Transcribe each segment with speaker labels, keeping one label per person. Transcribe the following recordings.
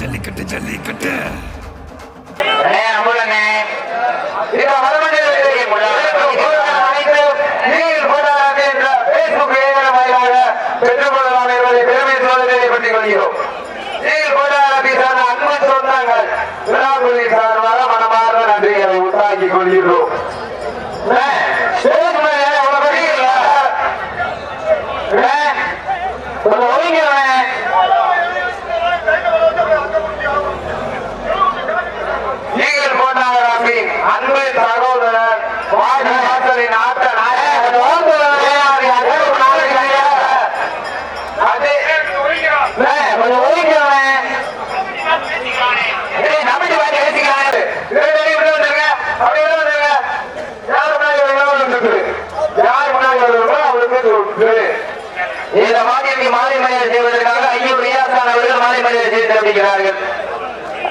Speaker 1: ஜல்லிக்கட்டு ஜல்லிக்கட்டு.
Speaker 2: பெற்றுக்கொள்ளலாம் என்பதை பெருமை சோதனை கொள்கிறோம் அன்பு சொந்தங்கள் விழாக்குழி சார்பாக மனமார்ந்த நன்றிகளை உண்டாக்கி கொள்கிறோம் ஒழுங்கிறவன் இந்த மாதவி மாலை மனிதர் செய்வதற்காக ஐயோ ரியாசான் அவர்கள் மாலை மனிதர் செய்து சிறப்பிக்கிறார்கள்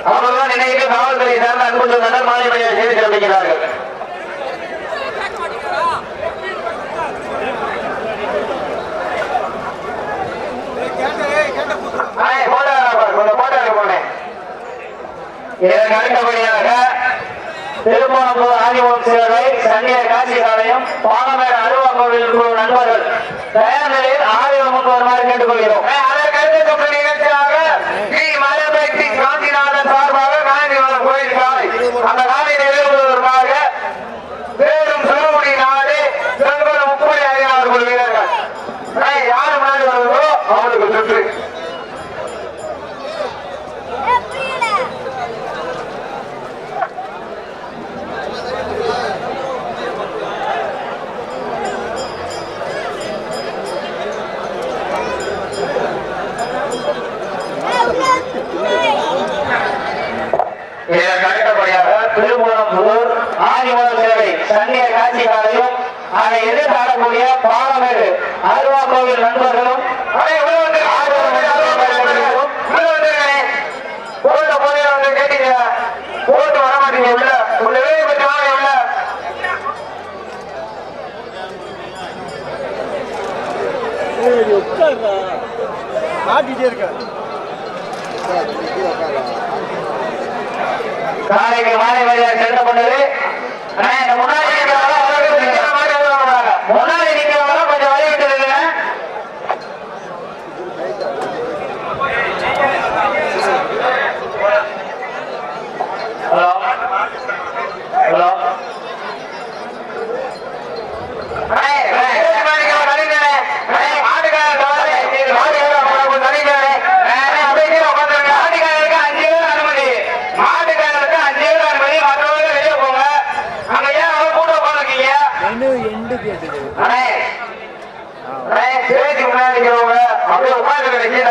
Speaker 2: அவர்கள் நினைவு காவல்துறை சார்ந்த அன்பு சொந்தனர் மாலை மனிதர் செய்து சிறப்பிக்கிறார்கள் போட்டாங்க போனேன் இதற்கு அடுத்தபடியாக திருமணம்பூர் ஆதிபுரம் சிவகை சன்னியர் காசி சாலையம் பாலமேடு அருவா கோவில் நண்பர்கள் தயார் நிலையில் ஆதிபுரம் வருமாறு கேட்டுக்கொள்கிறோம். ஆதி முதல் சேவை சன்னிய காட்சி காலையும் அதை எதிர்காலக்கூடிய பாலமேடு அருவா கோவில் நண்பர்களும்
Speaker 3: ஆட்டிட்டே இருக்க
Speaker 2: காலைக்கு மாலை வழியாக செல்ல கொண்டது. Hey, come on! தேதி முன்னாடி அப்படியே உட்காந்து நினைக்கிற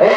Speaker 2: এই